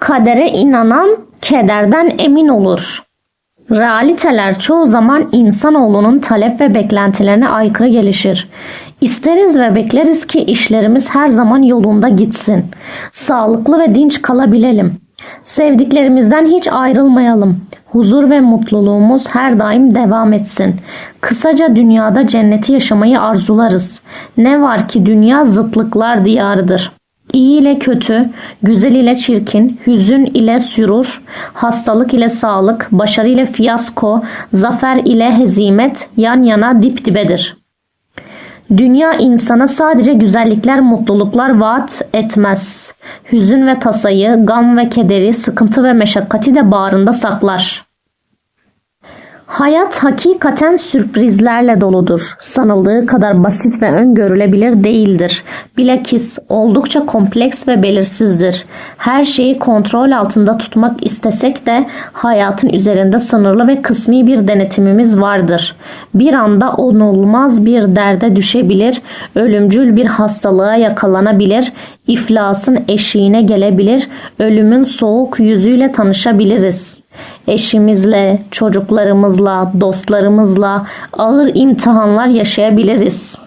Kadere inanan kederden emin olur. Realiteler çoğu zaman insanoğlunun talep ve beklentilerine aykırı gelişir. İsteriz ve bekleriz ki işlerimiz her zaman yolunda gitsin. Sağlıklı ve dinç kalabilelim. Sevdiklerimizden hiç ayrılmayalım. Huzur ve mutluluğumuz her daim devam etsin. Kısaca dünyada cenneti yaşamayı arzularız. Ne var ki dünya zıtlıklar diyarıdır. İyi ile kötü, güzel ile çirkin, hüzün ile sürur, hastalık ile sağlık, başarı ile fiyasko, zafer ile hezimet yan yana dip dibedir. Dünya insana sadece güzellikler, mutluluklar vaat etmez. Hüzün ve tasayı, gam ve kederi, sıkıntı ve meşakkati de bağrında saklar. Hayat hakikaten sürprizlerle doludur. Sanıldığı kadar basit ve öngörülebilir değildir. Bilakis oldukça kompleks ve belirsizdir. Her şeyi kontrol altında tutmak istesek de hayatın üzerinde sınırlı ve kısmi bir denetimimiz vardır. Bir anda onulmaz bir derde düşebilir, ölümcül bir hastalığa yakalanabilir, iflasın eşiğine gelebilir, ölümün soğuk yüzüyle tanışabiliriz eşimizle, çocuklarımızla, dostlarımızla ağır imtihanlar yaşayabiliriz.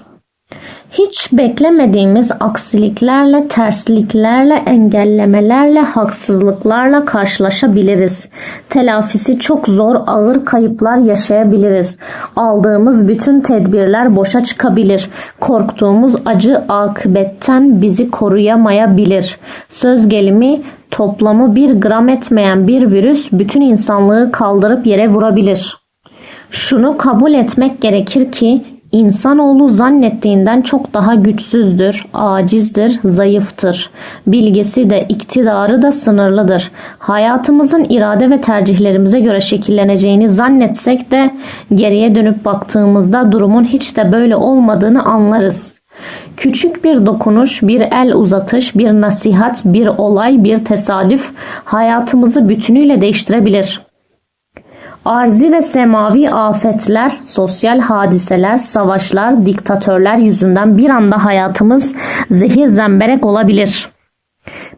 Hiç beklemediğimiz aksiliklerle, tersliklerle, engellemelerle, haksızlıklarla karşılaşabiliriz. Telafisi çok zor, ağır kayıplar yaşayabiliriz. Aldığımız bütün tedbirler boşa çıkabilir. Korktuğumuz acı akıbetten bizi koruyamayabilir. Söz gelimi toplamı bir gram etmeyen bir virüs bütün insanlığı kaldırıp yere vurabilir. Şunu kabul etmek gerekir ki İnsanoğlu zannettiğinden çok daha güçsüzdür, acizdir, zayıftır. Bilgisi de iktidarı da sınırlıdır. Hayatımızın irade ve tercihlerimize göre şekilleneceğini zannetsek de geriye dönüp baktığımızda durumun hiç de böyle olmadığını anlarız. Küçük bir dokunuş, bir el uzatış, bir nasihat, bir olay, bir tesadüf hayatımızı bütünüyle değiştirebilir. Arzi ve semavi afetler, sosyal hadiseler, savaşlar, diktatörler yüzünden bir anda hayatımız zehir zemberek olabilir.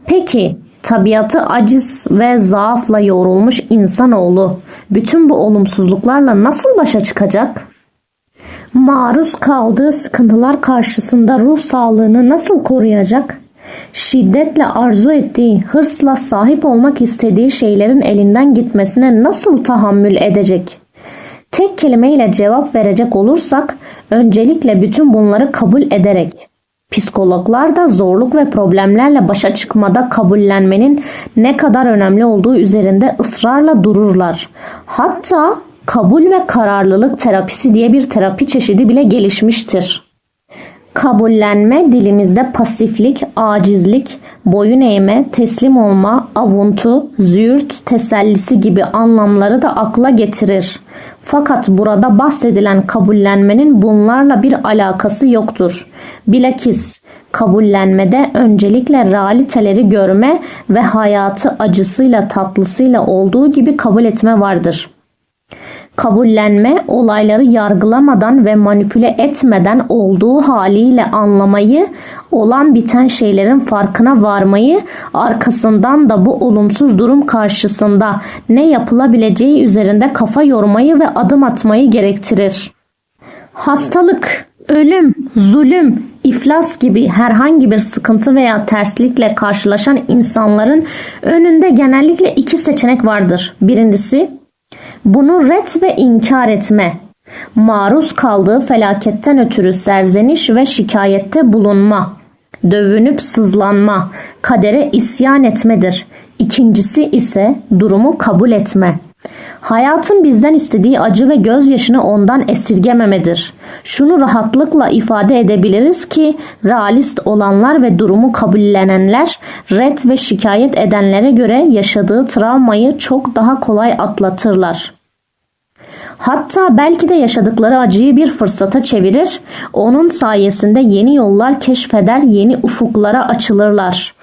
Peki tabiatı aciz ve zaafla yoğrulmuş insanoğlu bütün bu olumsuzluklarla nasıl başa çıkacak? Maruz kaldığı sıkıntılar karşısında ruh sağlığını nasıl koruyacak? Şiddetle arzu ettiği, hırsla sahip olmak istediği şeylerin elinden gitmesine nasıl tahammül edecek? Tek kelimeyle cevap verecek olursak öncelikle bütün bunları kabul ederek Psikologlar da zorluk ve problemlerle başa çıkmada kabullenmenin ne kadar önemli olduğu üzerinde ısrarla dururlar. Hatta kabul ve kararlılık terapisi diye bir terapi çeşidi bile gelişmiştir. Kabullenme dilimizde pasiflik, acizlik, boyun eğme, teslim olma, avuntu, züğürt, tesellisi gibi anlamları da akla getirir. Fakat burada bahsedilen kabullenmenin bunlarla bir alakası yoktur. Bilakis kabullenmede öncelikle realiteleri görme ve hayatı acısıyla tatlısıyla olduğu gibi kabul etme vardır.'' Kabullenme olayları yargılamadan ve manipüle etmeden olduğu haliyle anlamayı, olan biten şeylerin farkına varmayı, arkasından da bu olumsuz durum karşısında ne yapılabileceği üzerinde kafa yormayı ve adım atmayı gerektirir. Hastalık, ölüm, zulüm, iflas gibi herhangi bir sıkıntı veya terslikle karşılaşan insanların önünde genellikle iki seçenek vardır. Birincisi bunu ret ve inkar etme, maruz kaldığı felaketten ötürü serzeniş ve şikayette bulunma, dövünüp sızlanma, kadere isyan etmedir. İkincisi ise durumu kabul etme. Hayatın bizden istediği acı ve gözyaşını ondan esirgememedir. Şunu rahatlıkla ifade edebiliriz ki realist olanlar ve durumu kabullenenler ret ve şikayet edenlere göre yaşadığı travmayı çok daha kolay atlatırlar. Hatta belki de yaşadıkları acıyı bir fırsata çevirir, onun sayesinde yeni yollar keşfeder, yeni ufuklara açılırlar.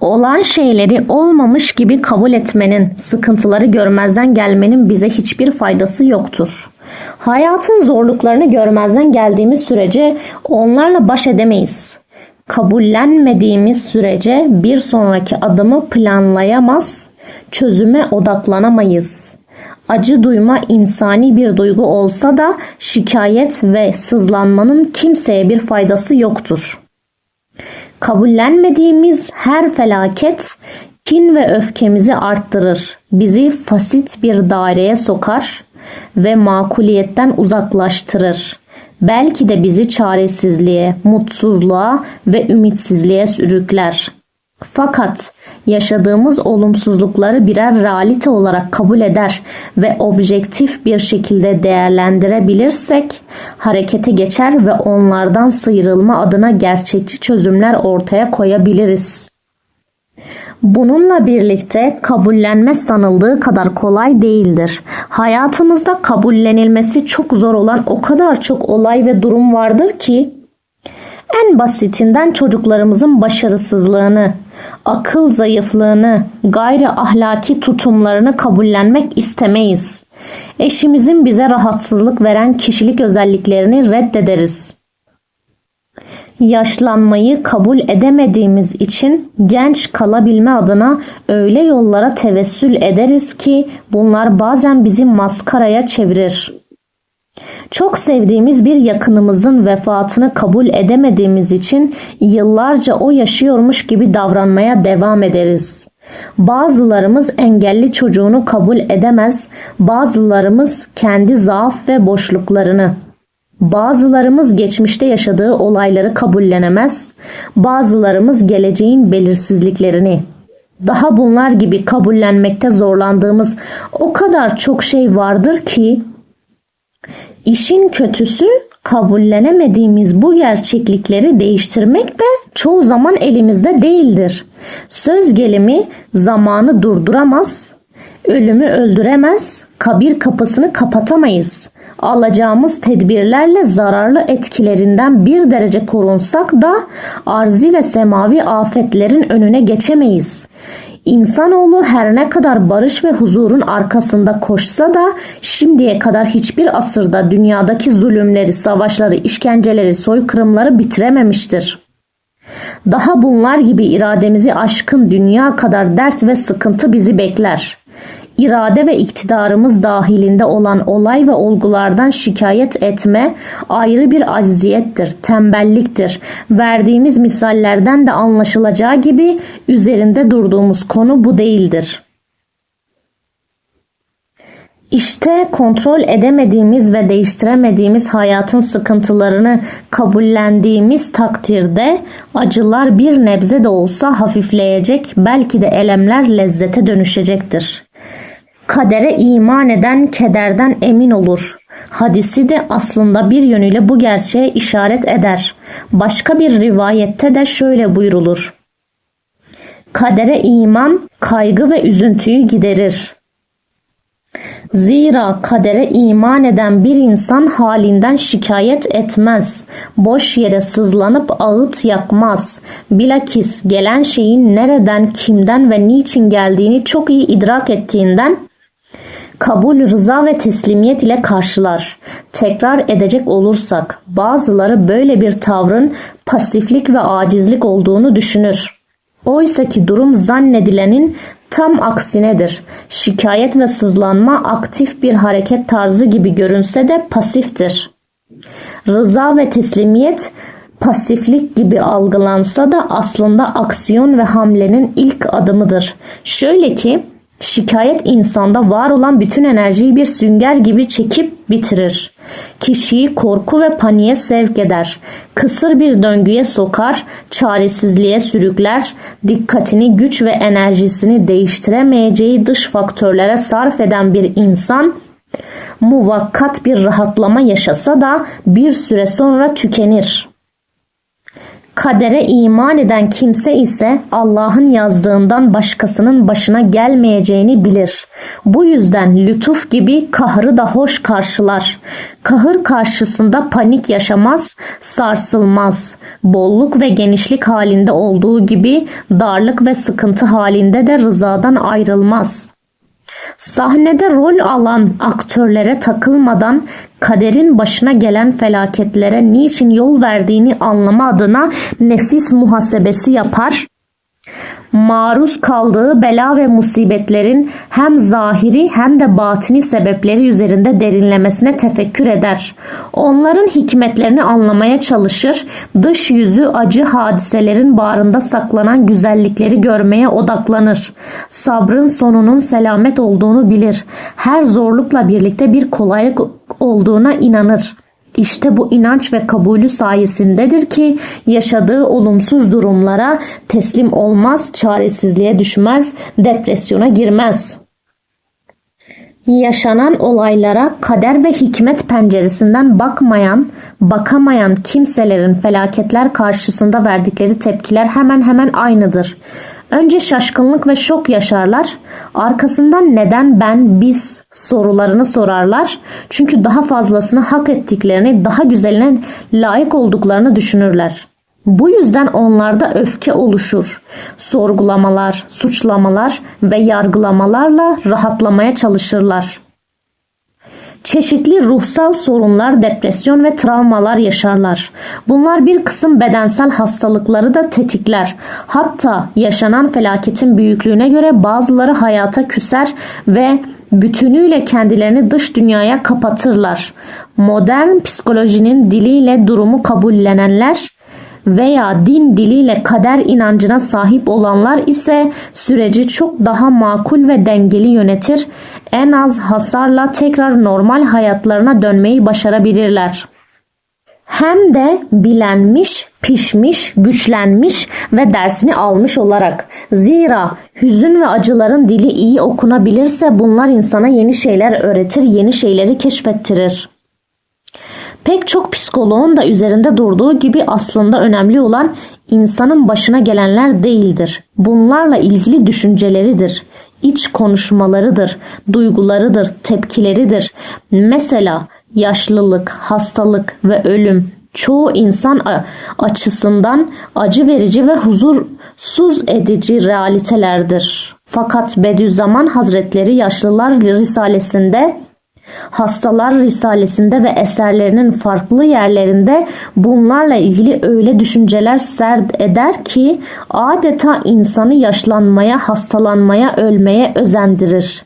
Olan şeyleri olmamış gibi kabul etmenin, sıkıntıları görmezden gelmenin bize hiçbir faydası yoktur. Hayatın zorluklarını görmezden geldiğimiz sürece onlarla baş edemeyiz. Kabullenmediğimiz sürece bir sonraki adımı planlayamaz, çözüme odaklanamayız. Acı duyma insani bir duygu olsa da şikayet ve sızlanmanın kimseye bir faydası yoktur. Kabullenmediğimiz her felaket kin ve öfkemizi arttırır. Bizi fasit bir daireye sokar ve makuliyetten uzaklaştırır. Belki de bizi çaresizliğe, mutsuzluğa ve ümitsizliğe sürükler. Fakat yaşadığımız olumsuzlukları birer realite olarak kabul eder ve objektif bir şekilde değerlendirebilirsek harekete geçer ve onlardan sıyrılma adına gerçekçi çözümler ortaya koyabiliriz. Bununla birlikte kabullenme sanıldığı kadar kolay değildir. Hayatımızda kabullenilmesi çok zor olan o kadar çok olay ve durum vardır ki en basitinden çocuklarımızın başarısızlığını, akıl zayıflığını, gayri ahlaki tutumlarını kabullenmek istemeyiz. Eşimizin bize rahatsızlık veren kişilik özelliklerini reddederiz. Yaşlanmayı kabul edemediğimiz için genç kalabilme adına öyle yollara tevessül ederiz ki bunlar bazen bizi maskaraya çevirir. Çok sevdiğimiz bir yakınımızın vefatını kabul edemediğimiz için yıllarca o yaşıyormuş gibi davranmaya devam ederiz. Bazılarımız engelli çocuğunu kabul edemez, bazılarımız kendi zaaf ve boşluklarını, bazılarımız geçmişte yaşadığı olayları kabullenemez, bazılarımız geleceğin belirsizliklerini. Daha bunlar gibi kabullenmekte zorlandığımız o kadar çok şey vardır ki İşin kötüsü kabullenemediğimiz bu gerçeklikleri değiştirmek de çoğu zaman elimizde değildir. Söz gelimi zamanı durduramaz, ölümü öldüremez, kabir kapısını kapatamayız. Alacağımız tedbirlerle zararlı etkilerinden bir derece korunsak da arzi ve semavi afetlerin önüne geçemeyiz. İnsanoğlu her ne kadar barış ve huzurun arkasında koşsa da şimdiye kadar hiçbir asırda dünyadaki zulümleri, savaşları, işkenceleri, soykırımları bitirememiştir. Daha bunlar gibi irademizi aşkın dünya kadar dert ve sıkıntı bizi bekler irade ve iktidarımız dahilinde olan olay ve olgulardan şikayet etme ayrı bir acziyettir, tembelliktir. Verdiğimiz misallerden de anlaşılacağı gibi üzerinde durduğumuz konu bu değildir. İşte kontrol edemediğimiz ve değiştiremediğimiz hayatın sıkıntılarını kabullendiğimiz takdirde acılar bir nebze de olsa hafifleyecek, belki de elemler lezzete dönüşecektir. Kadere iman eden kederden emin olur. Hadisi de aslında bir yönüyle bu gerçeğe işaret eder. Başka bir rivayette de şöyle buyrulur. Kadere iman kaygı ve üzüntüyü giderir. Zira kadere iman eden bir insan halinden şikayet etmez. Boş yere sızlanıp ağıt yakmaz. Bilakis gelen şeyin nereden, kimden ve niçin geldiğini çok iyi idrak ettiğinden kabul, rıza ve teslimiyet ile karşılar. Tekrar edecek olursak bazıları böyle bir tavrın pasiflik ve acizlik olduğunu düşünür. Oysa ki durum zannedilenin tam aksinedir. Şikayet ve sızlanma aktif bir hareket tarzı gibi görünse de pasiftir. Rıza ve teslimiyet pasiflik gibi algılansa da aslında aksiyon ve hamlenin ilk adımıdır. Şöyle ki Şikayet insanda var olan bütün enerjiyi bir sünger gibi çekip bitirir. Kişiyi korku ve paniğe sevk eder. Kısır bir döngüye sokar, çaresizliğe sürükler, dikkatini, güç ve enerjisini değiştiremeyeceği dış faktörlere sarf eden bir insan muvakkat bir rahatlama yaşasa da bir süre sonra tükenir. Kadere iman eden kimse ise Allah'ın yazdığından başkasının başına gelmeyeceğini bilir. Bu yüzden lütuf gibi kahrı da hoş karşılar. Kahır karşısında panik yaşamaz, sarsılmaz. Bolluk ve genişlik halinde olduğu gibi darlık ve sıkıntı halinde de rızadan ayrılmaz. Sahnede rol alan aktörlere takılmadan kaderin başına gelen felaketlere niçin yol verdiğini anlama adına nefis muhasebesi yapar maruz kaldığı bela ve musibetlerin hem zahiri hem de batini sebepleri üzerinde derinlemesine tefekkür eder. Onların hikmetlerini anlamaya çalışır, dış yüzü acı hadiselerin bağrında saklanan güzellikleri görmeye odaklanır. Sabrın sonunun selamet olduğunu bilir. Her zorlukla birlikte bir kolaylık olduğuna inanır. İşte bu inanç ve kabulü sayesindedir ki yaşadığı olumsuz durumlara teslim olmaz, çaresizliğe düşmez, depresyona girmez. Yaşanan olaylara kader ve hikmet penceresinden bakmayan, bakamayan kimselerin felaketler karşısında verdikleri tepkiler hemen hemen aynıdır. Önce şaşkınlık ve şok yaşarlar. Arkasından neden ben biz sorularını sorarlar. Çünkü daha fazlasını hak ettiklerini, daha güzeline layık olduklarını düşünürler. Bu yüzden onlarda öfke oluşur. Sorgulamalar, suçlamalar ve yargılamalarla rahatlamaya çalışırlar. Çeşitli ruhsal sorunlar, depresyon ve travmalar yaşarlar. Bunlar bir kısım bedensel hastalıkları da tetikler. Hatta yaşanan felaketin büyüklüğüne göre bazıları hayata küser ve bütünüyle kendilerini dış dünyaya kapatırlar. Modern psikolojinin diliyle durumu kabullenenler veya din diliyle kader inancına sahip olanlar ise süreci çok daha makul ve dengeli yönetir. En az hasarla tekrar normal hayatlarına dönmeyi başarabilirler. Hem de bilenmiş, pişmiş, güçlenmiş ve dersini almış olarak. Zira hüzün ve acıların dili iyi okunabilirse bunlar insana yeni şeyler öğretir, yeni şeyleri keşfettirir. Pek çok psikoloğun da üzerinde durduğu gibi aslında önemli olan insanın başına gelenler değildir. Bunlarla ilgili düşünceleridir, iç konuşmalarıdır, duygularıdır, tepkileridir. Mesela yaşlılık, hastalık ve ölüm çoğu insan açısından acı verici ve huzursuz edici realitelerdir. Fakat Bediüzzaman Hazretleri Yaşlılar Risalesinde Hastalar Risalesinde ve eserlerinin farklı yerlerinde bunlarla ilgili öyle düşünceler serd eder ki adeta insanı yaşlanmaya, hastalanmaya, ölmeye özendirir.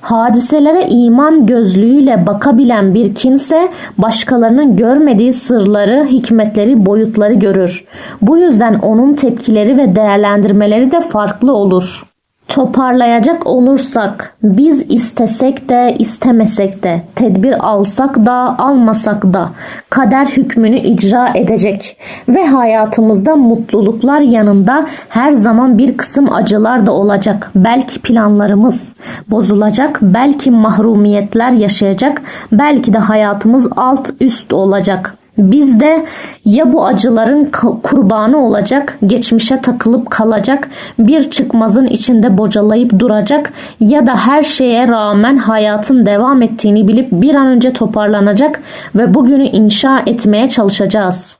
Hadiselere iman gözlüğüyle bakabilen bir kimse başkalarının görmediği sırları, hikmetleri, boyutları görür. Bu yüzden onun tepkileri ve değerlendirmeleri de farklı olur. Toparlayacak olursak biz istesek de istemesek de tedbir alsak da almasak da kader hükmünü icra edecek ve hayatımızda mutluluklar yanında her zaman bir kısım acılar da olacak. Belki planlarımız bozulacak, belki mahrumiyetler yaşayacak, belki de hayatımız alt üst olacak. Biz de ya bu acıların kurbanı olacak, geçmişe takılıp kalacak, bir çıkmazın içinde bocalayıp duracak ya da her şeye rağmen hayatın devam ettiğini bilip bir an önce toparlanacak ve bugünü inşa etmeye çalışacağız.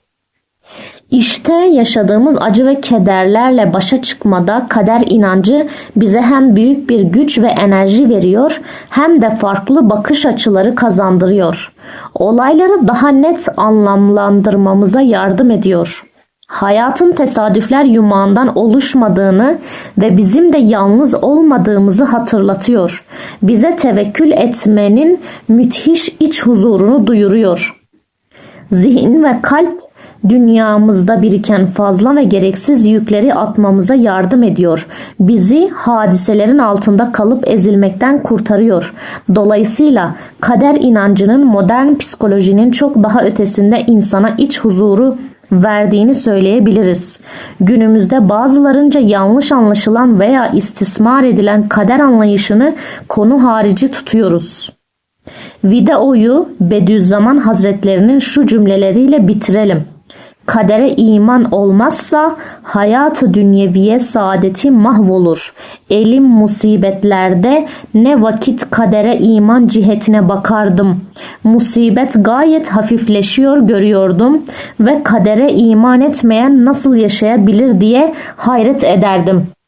İşte yaşadığımız acı ve kederlerle başa çıkmada kader inancı bize hem büyük bir güç ve enerji veriyor hem de farklı bakış açıları kazandırıyor. Olayları daha net anlamlandırmamıza yardım ediyor. Hayatın tesadüfler yumağından oluşmadığını ve bizim de yalnız olmadığımızı hatırlatıyor. Bize tevekkül etmenin müthiş iç huzurunu duyuruyor. Zihin ve kalp dünyamızda biriken fazla ve gereksiz yükleri atmamıza yardım ediyor. Bizi hadiselerin altında kalıp ezilmekten kurtarıyor. Dolayısıyla kader inancının modern psikolojinin çok daha ötesinde insana iç huzuru verdiğini söyleyebiliriz. Günümüzde bazılarınca yanlış anlaşılan veya istismar edilen kader anlayışını konu harici tutuyoruz. Videoyu Bediüzzaman Hazretlerinin şu cümleleriyle bitirelim. Kadere iman olmazsa hayatı dünyeviye saadeti mahvolur. Elim musibetlerde ne vakit kadere iman cihetine bakardım. Musibet gayet hafifleşiyor görüyordum ve kadere iman etmeyen nasıl yaşayabilir diye hayret ederdim.''